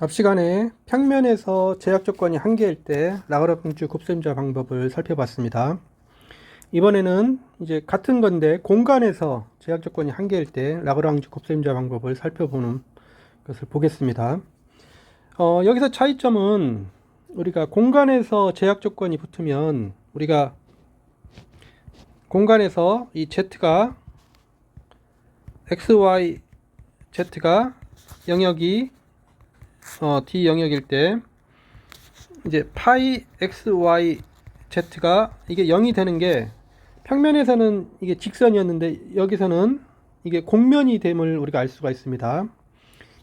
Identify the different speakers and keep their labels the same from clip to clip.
Speaker 1: 앞 시간에 평면에서 제약 조건이 한 개일 때 라그랑주 곱셈자 방법을 살펴봤습니다. 이번에는 이제 같은 건데 공간에서 제약 조건이 한 개일 때 라그랑주 곱셈자 방법을 살펴보는 것을 보겠습니다. 어, 여기서 차이점은 우리가 공간에서 제약 조건이 붙으면 우리가 공간에서 이 z가 x, y, z가 영역이 어, D 영역일 때 이제 파이 x, y, z가 이게 0이 되는 게 평면에서는 이게 직선이었는데 여기서는 이게 공면이 됨을 우리가 알 수가 있습니다.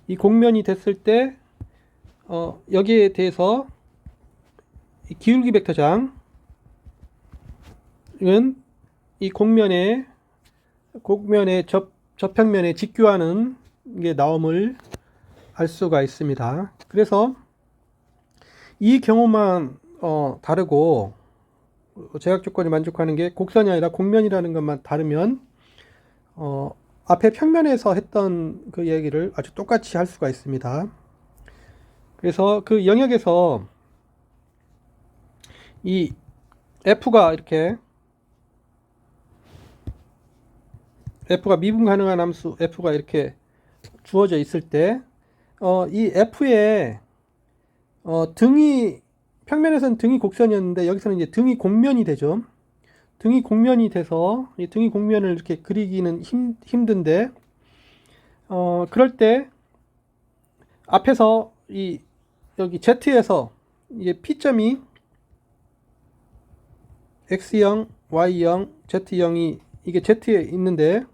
Speaker 1: 이 공면이 됐을 때 어, 여기에 대해서 이 기울기 벡터장은 이 공면에 곡면의 접, 저평면에 직교하는 게 나옴을 알 수가 있습니다. 그래서 이 경우만 어, 다르고 제약 조건이 만족하는 게 곡선이 아니라 곡면이라는 것만 다르면 어, 앞에 평면에서 했던 그 얘기를 아주 똑같이 할 수가 있습니다. 그래서 그 영역에서 이 f가 이렇게 f가 미분 가능한 함수 f가 이렇게 주어져 있을 때 어, 이 F에 어, 등이 평면에서는 등이 곡선이었는데 여기서는 이제 등이 곡면이 되죠. 등이 곡면이 돼서 이 등이 곡면을 이렇게 그리기는 힘, 힘든데 어, 그럴 때 앞에서 이 여기 Z에서 이게 P점이 X0, Y0, Z0이 이게 Z에 있는데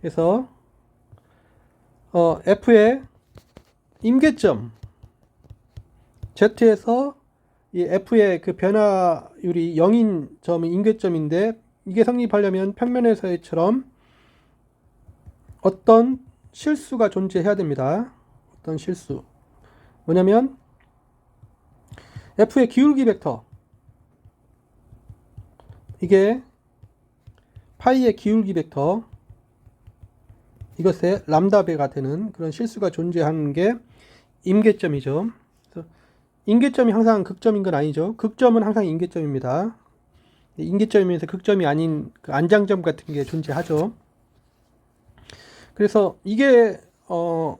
Speaker 1: 그래서 어, F에 임계점 Z에서 이 F의 그 변화율이 0인 점이 임계점인데 이게 성립하려면 평면에서처럼 어떤 실수가 존재해야 됩니다. 어떤 실수. 뭐냐면 F의 기울기 벡터 이게 파이의 기울기 벡터 이것의 람다 배가 되는 그런 실수가 존재하는 게 임계점이죠. 임계점이 항상 극점인 건 아니죠. 극점은 항상 임계점입니다. 임계점이면서 극점이 아닌 그 안장점 같은 게 존재하죠. 그래서 이게 어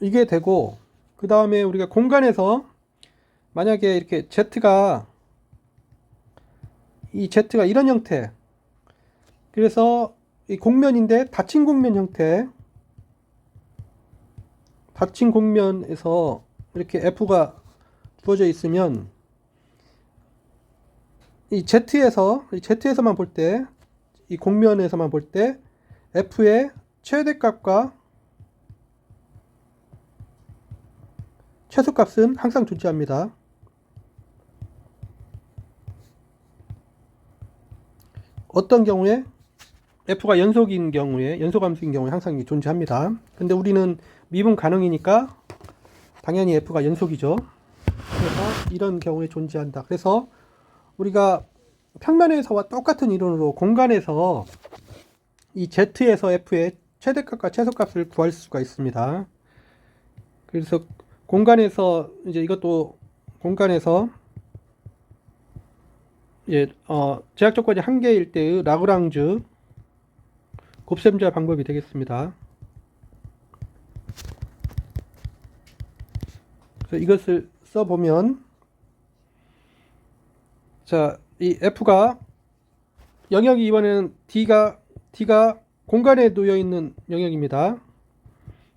Speaker 1: 이게 되고 그 다음에 우리가 공간에서 만약에 이렇게 Z가 이 Z가 이런 형태 그래서 이 곡면인데 닫힌 곡면 형태 닫힌 곡면에서 이렇게 F가 주어져 있으면 이 Z에서 이 Z에서만 볼 때 이 곡면에서만 볼 때 F의 최대값과 최소값은 항상 존재합니다. 어떤 경우에 F가 연속인 경우에 연속함수인 경우에 항상 존재합니다. 근데 우리는 미분 가능이니까 당연히 F가 연속이죠. 그래서 이런 경우에 존재한다. 그래서 우리가 평면에서와 똑같은 이론으로 공간에서 이 Z에서 F의 최대값과 최소값을 구할 수가 있습니다. 그래서 공간에서 이제 이것도 공간에서 예, 어, 제약 조건이 한 개일 때의 라그랑주 곱셈자 방법이 되겠습니다. 그래서 이것을 써보면 자, 이 F가 영역이 이번에는 D가 D가 공간에 놓여 있는 영역입니다.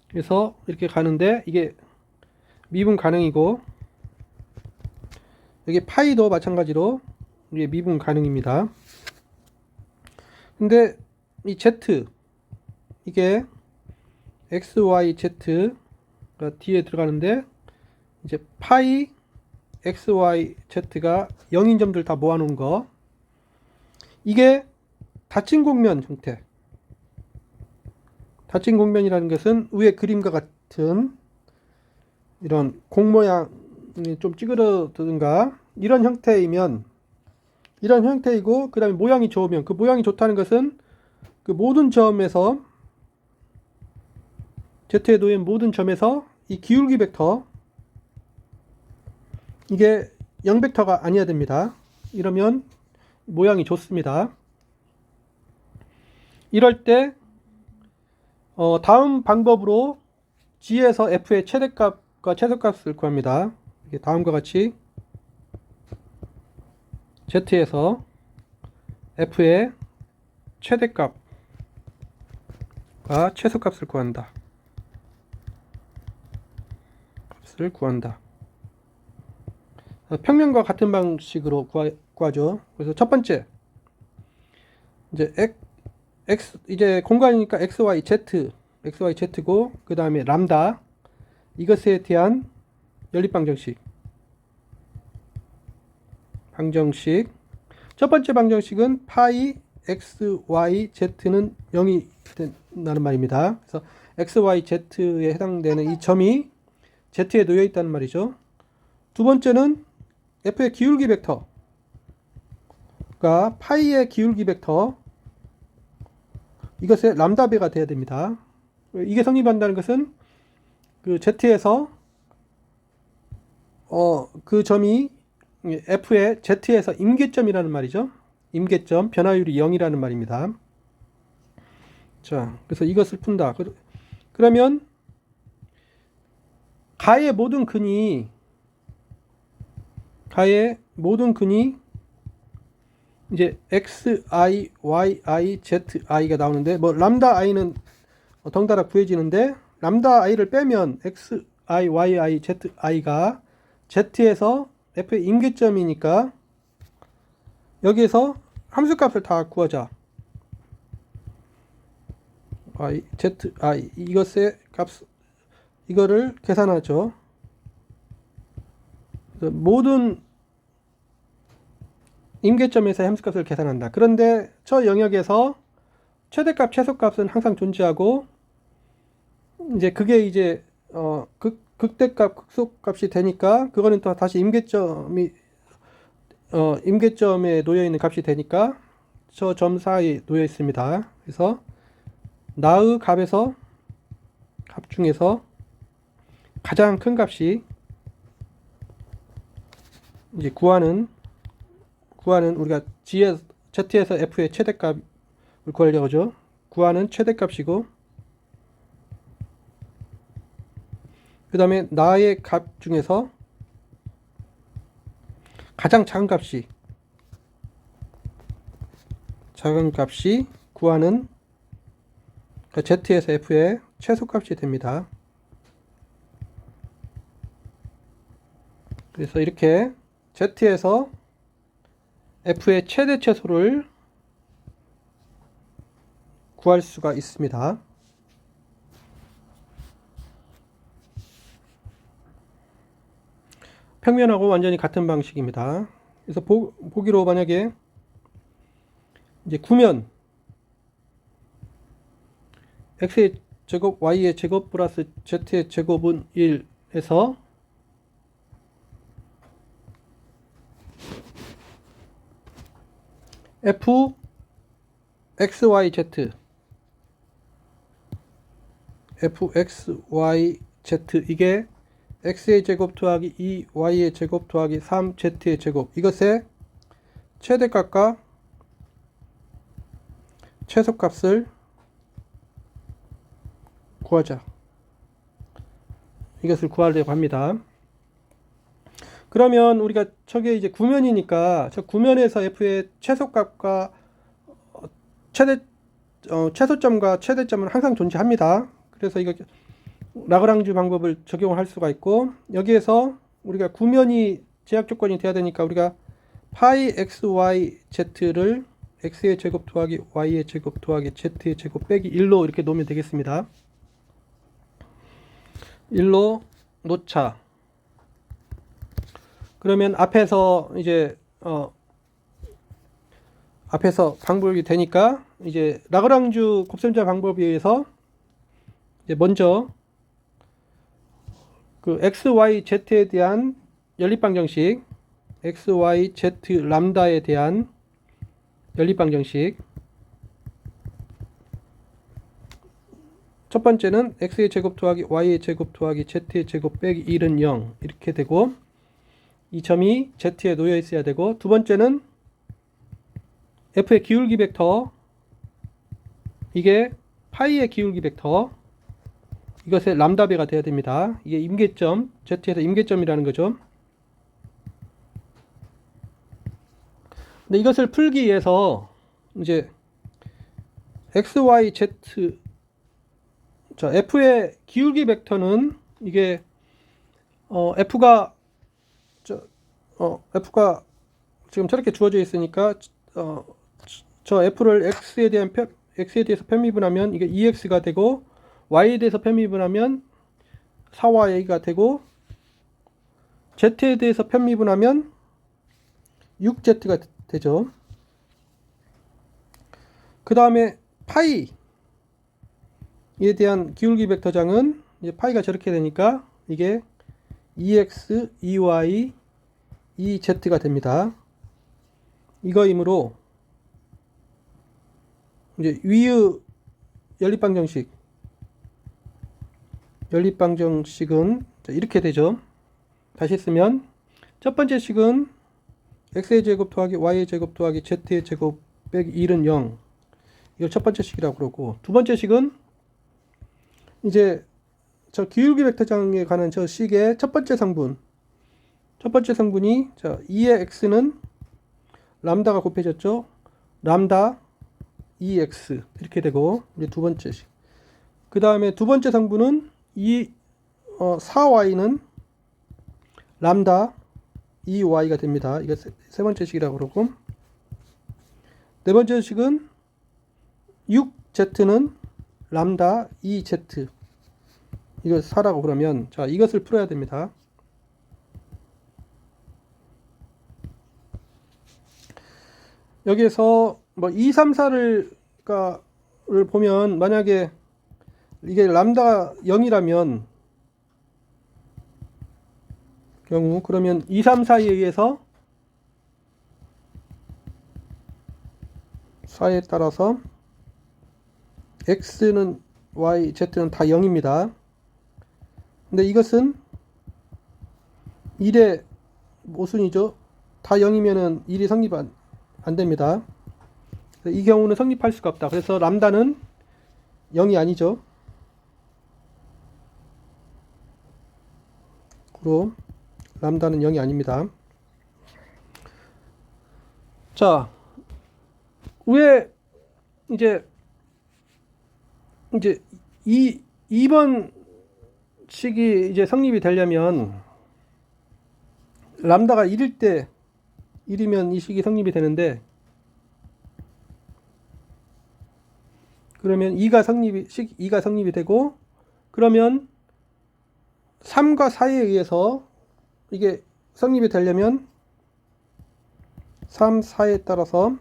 Speaker 1: 그래서 이렇게 가는데 이게 미분 가능이고 여기 파이도 마찬가지로 이게 미분 가능입니다. 근데 이 Z 이게 X, Y, Z가 D에 들어가는데 이제 파이 X, Y, Z가 0인 점들 다 모아놓은 거. 이게 닫힌 곡면 형태. 닫힌 곡면이라는 것은 위에 그림과 같은 이런 공 모양이 좀 찌그러든가 이런 형태이면 이런 형태이고 그 다음에 모양이 좋으면 그 모양이 좋다는 것은 그 모든 점에서 Z에 놓인 모든 점에서 이 기울기 벡터 이게 0벡터가 아니어야 됩니다. 이러면 모양이 좋습니다. 이럴 때 어, 다음 방법으로 G에서 F의 최대값과 최소값을 구합니다. 다음과 같이 Z에서 F의 최대값과 최소값을 구한다. 값을 구한다. 어, 평면과 같은 방식으로 구하, 구하 죠. 그래서 첫 번째 이제 x, x 이제 공간이니까 x, y, z, x, y, z고 그 다음에 람다 이것에 대한 연립 방정식 방정식 첫 번째 방정식은 파이 x, y, z는 0이 된다는 말입니다. 그래서 x, y, z에 해당되는 이 점이 z에 놓여 있다는 말이죠. 두 번째는 f의 기울기 벡터가 파이의 기울기 벡터 이것의 람다 배가 돼야 됩니다. 이게 성립한다는 것은 그 z에서 어 그 점이 f의 z에서 임계점이라는 말이죠. 임계점 변화율이 0이라는 말입니다. 자, 그래서 이것을 푼다. 그- 그러면 가의 모든 근이 가의 모든 근이 이제 x, i, y, i, z, i가 나오는데 뭐 람다 i는 덩달아 구해지는데 람다 i를 빼면 x, i, y, i, z, i가 z에서 f의 임계점이니까 여기에서 함수값을 다 구하자. i, z, i 이것의 값 이거를 계산하죠. 그래서 모든 임계점에서 함수값을 계산한다. 그런데 저 영역에서 최대값, 최소값은 항상 존재하고 이제 그게 이제 어 극, 극대값, 극소값이 되니까 그거는 또 다시 임계점이 어 임계점에 놓여 있는 값이 되니까 저 점 사이에 놓여 있습니다. 그래서 나의 값에서 값 중에서 가장 큰 값이 이제 구하는 구하는 우리가 G에 Z에서 F의 최대값을 구하려고 하죠. 구하는 최대값이고 그 다음에 나의 값 중에서 가장 작은 값이 작은 값이 구하는 그러니까 Z에서 F의 최소값이 됩니다. 그래서 이렇게 Z에서 F의 최대 최소를 구할 수가 있습니다. 평면하고 완전히 같은 방식입니다. 그래서 보, 보기로 만약에 이제 구면 x의 제곱 y의 제곱 플러스 z의 제곱은 1 해서 f x y z f x y z 이게 x의 제곱 더하기 2 y의 제곱 더하기 3 z의 제곱 이것의 최대값과 최소값을 구하자. 이것을 구하려고 합니다. 그러면 우리가 저게 이제 구면이니까 저 구면에서 f의 최소값과 어, 최대 어, 최소점과 최대점은 항상 존재합니다. 그래서 이거 라그랑주 방법을 적용할 수가 있고 여기에서 우리가 구면이 제약 조건이 돼야 되니까 우리가 파이 x y z를 x의 제곱 더하기 y의 제곱 더하기 z의 제곱 빼기 1로 이렇게 놓으면 되겠습니다. 1로 놓자. 그러면 앞에서 이제 어 앞에서 방법이 되니까 이제 라그랑주 곱셈자 방법에 의해서 이제 먼저 그 x, y, z에 대한 연립 방정식 x, y, z 람다에 대한 연립 방정식. 첫 번째는 x의 제곱 더하기 y의 제곱 더하기 z의 제곱 빼기 1은 0 이렇게 되고 이 점이 z에 놓여 있어야 되고 두 번째는 f의 기울기 벡터 이게 파이의 기울기 벡터 이것의 람다 배가 돼야 됩니다. 이게 임계점 z에서 임계점이라는 거죠. 근데 이것을 풀기 위해서 이제 x, y, z 자, f의 기울기 벡터는 이게 어, f가 저, 어, f가 지금 저렇게 주어져 있으니까 어, 저 f를 x에 대한 편, x에 대해서 편미분하면 이게 2x가 되고 y에 대해서 편미분하면 4y가 되고 z에 대해서 편미분하면 6z가 되죠. 그 다음에 파이에 대한 기울기 벡터장은 이제 파이가 저렇게 되니까 이게 2x, 2y, 2z가 됩니다. 이거이므로 이제 위의 연립방정식 연립방정식은 이렇게 되죠. 다시 쓰면 첫 번째 식은 x의 제곱 더하기 y의 제곱 더하기 z의 제곱 빼기 1은 0 이걸 첫 번째 식이라고 그러고 두 번째 식은 이제 저 기울기 벡터장에 관한 저 식의 첫 번째 성분 첫 번째 성분이 자 2의 x는 람다가 곱해졌죠? 람다 2x 이렇게 되고 이제 두 번째 식 그 다음에 두 번째 성분은 이 어, 4y는 람다 2y가 됩니다. 이게 세, 세 번째 식이라고 그러고. 네 번째 식은 6z는 람다 2z 이걸 4라고 그러면 자 이것을 풀어야 됩니다. 여기에서 뭐 2, 3, 4를 를 보면 만약에 이게 람다가 0이라면 경우 그러면 2, 3, 4에 의해서 4에 따라서 x는 y, z는 다 0입니다. 근데 이것은 1의 모순이죠. 다 0이면은 1이 성립 안, 안 됩니다. 이 경우는 성립할 수가 없다. 그래서 람다는 0이 아니죠. 그럼 람다는 0이 아닙니다. 자, 왜 이제 이제 이 2번 식이 이제 성립이 되려면 람다가 1일 때 1이면 이 식이 성립이 되는데 그러면 2가 성립이 식 2가 성립이 되고 그러면 3과 4에 의해서 이게 성립이 되려면 3, 4에 따라서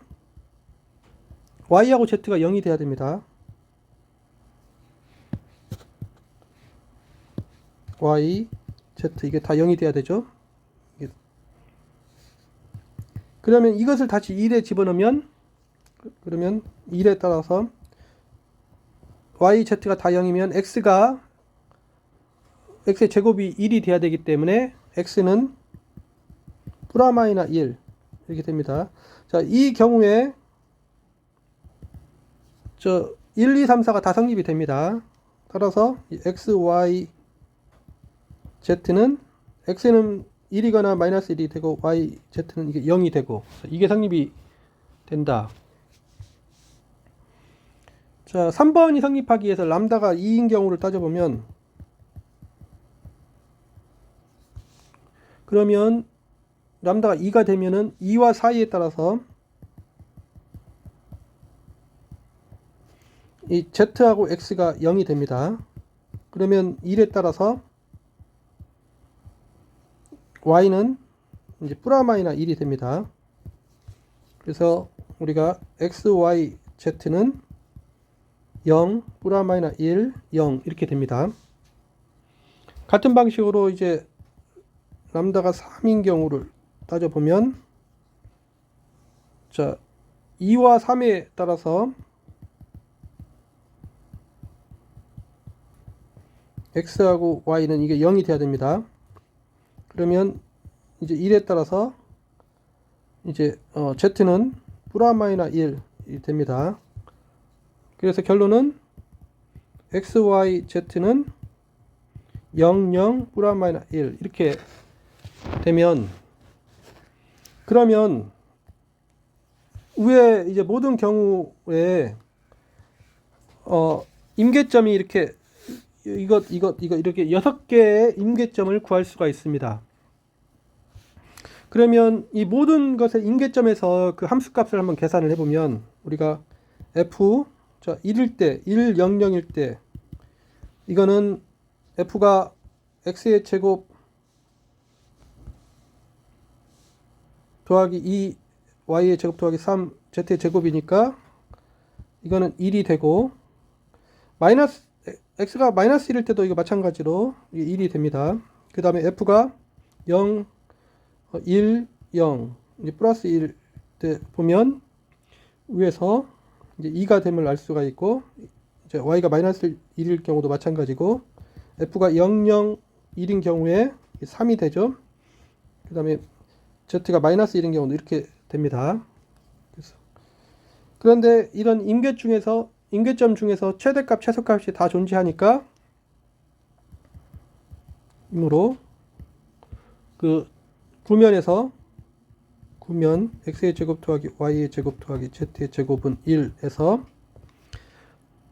Speaker 1: y하고 z가 0이 돼야 됩니다. y, z 이게 다 0이 돼야 되죠. 그러면 이것을 다시 1에 집어넣으면 그러면 1에 따라서 y, z가 다 0이면 x가 x의 제곱이 1이 돼야 되기 때문에 x는 프라마이나 1 이렇게 됩니다. 자, 이 경우에 저 1, 2, 3, 4가 다 성립이 됩니다. 따라서 x, y, z는 x는 1이거나 마이너스 1이 되고 y, z는 이게 0이 되고 이게 성립이 된다. 자, 3번이 성립하기 위해서 람다가 2인 경우를 따져보면 그러면 람다가 2가 되면은 2와 4에 따라서 이 z하고 x가 0이 됩니다. 그러면 1에 따라서 y는 이제 프라마이나 1이 됩니다. 그래서 우리가 x, y, z는 0, 프라마이나 1, 0 이렇게 됩니다. 같은 방식으로 이제 람다가 3인 경우를 따져보면 자 2와 3에 따라서 x하고 y는 이게 0이 돼야 됩니다. 그러면 이제 1에 따라서 이제 어, z는 플라마이나 1이 됩니다. 그래서 결론은 x, y, z는 0, 0, 플라마이나 1 이렇게 되면 그러면 위에 이제 모든 경우에 어 임계점이 이렇게 이것 이것 이거 이렇게 여섯 개의 임계점을 구할 수가 있습니다. 그러면 이 모든 것의 임계점에서 그 함수값을 한번 계산을 해보면 우리가 f 자 1일 때 1, 0, 0일 때 이거는 f가 x의 제곱 더하기 2 y의 제곱 더하기 3 z의 제곱이니까 이거는 1이 되고 마이너스 x가 마이너스 1일 때도 이거 마찬가지로 이게 1이 됩니다. 그 다음에 f가 0, 어, 1, 0 이제 플러스 1 때 보면 위에서 이제 2가 됨을 알 수가 있고 이제 y가 마이너스 1일 경우도 마찬가지고 f가 0, 0, 1인 경우에 3이 되죠. 그 다음에 z가 마이너스 1인 경우도 이렇게 됩니다. 그래서 그런데 이런 임계 중에서 임계점 중에서 최대값, 최소값이 다 존재하니까 이므로 그 구면에서 구면 x의 제곱 더하기 y의 제곱 더하기 z의 제곱은 1에서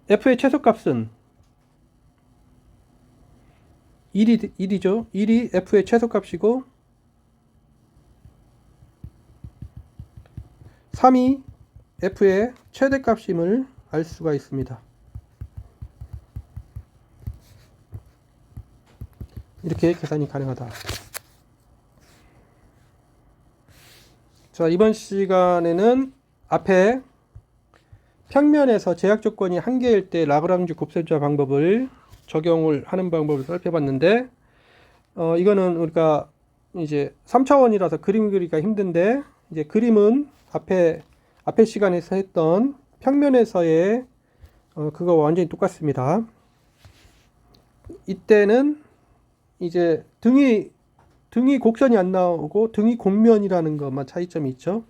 Speaker 1: f의 최소값은 1이, 1이죠. 1이 f의 최소값이고 3이 f의 최대값임을 알 수가 있습니다. 이렇게 계산이 가능하다. 자, 이번 시간에는 앞에 평면에서 제약 조건이 한 개일 때 라그랑주 곱셈자 방법을 적용을 하는 방법을 살펴봤는데 어, 이거는 우리가 이제 3차원이라서 그림 그리기가 힘든데 이제 그림은 앞에 앞에 시간에서 했던 평면에서의 어, 그거 완전히 똑같습니다. 이때는 이제 등이 등이 곡선이 안 나오고 등이 곡면이라는 것만 차이점이 있죠.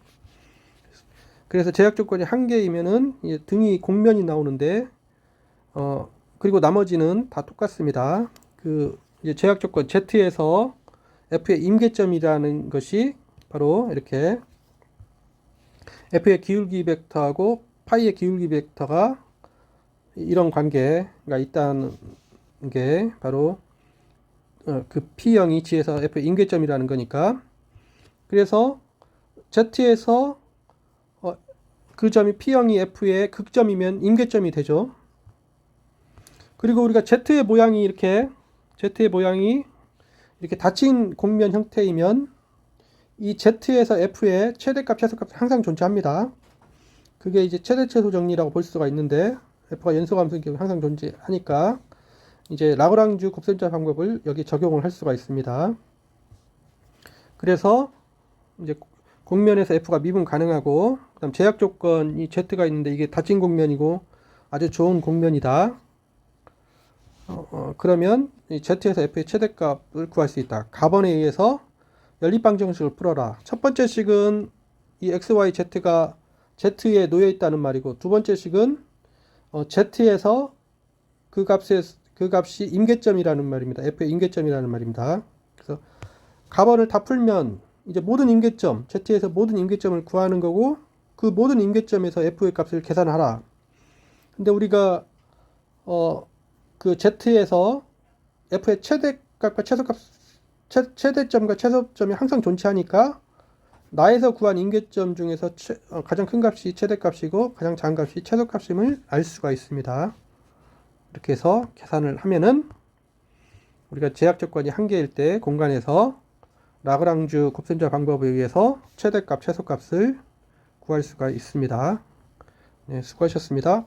Speaker 1: 그래서 제약 조건이 한 개이면은 등이 곡면이 나오는데 어 그리고 나머지는 다 똑같습니다. 그 이제 제약 조건 Z에서 F의 임계점이라는 것이 바로 이렇게 F의 기울기 벡터하고 파이의 기울기 벡터가 이런 관계가 있다는 게 바로 어, 그 P형이 G에서 F의 임계점이라는 거니까 그래서 Z에서 어, 그 점이 P형이 F의 극점이면 임계점이 되죠. 그리고 우리가 Z의 모양이 이렇게 Z의 모양이 이렇게 닫힌 곡면 형태이면 이 Z에서 F의 최대값, 최소값이 항상 존재합니다. 그게 이제 최대 최소 정리라고 볼 수가 있는데 F가 연소함수인 경우 항상 존재하니까 이제 라그랑주 곱셈자 방법을 여기 적용을 할 수가 있습니다. 그래서 이제 곡면에서 F가 미분 가능하고 그다음 제약 조건이 Z가 있는데 이게 닫힌 곡면이고 아주 좋은 곡면이다. 어, 어, 그러면 이 Z에서 F의 최대값을 구할 수 있다. 가번에 의해서 연립방정식을 풀어라. 첫 번째 식은 이 x, y, z가 z에 놓여 있다는 말이고 두 번째 식은 어, z에서 그 값의 그 값이 임계점이라는 말입니다. f의 임계점이라는 말입니다. 그래서 가번을 다 풀면 이제 모든 임계점 z에서 모든 임계점을 구하는 거고 그 모든 임계점에서 f의 값을 계산하라. 근데 우리가 어 그 z에서 f의 최대값과 최소값 최, 대점과 최소점이 항상 존재하니까 나에서 구한 임계점 중에서 최, 어, 가장 큰 값이 최대값이고 가장 작은 값이 최소값임을 알 수가 있습니다. 이렇게 해서 계산을 하면은 우리가 제약 조건이 한 개일 때 공간에서 라그랑주 곱셈자 방법에 의해서 최대값, 최소값을 구할 수가 있습니다. 네, 수고하셨습니다.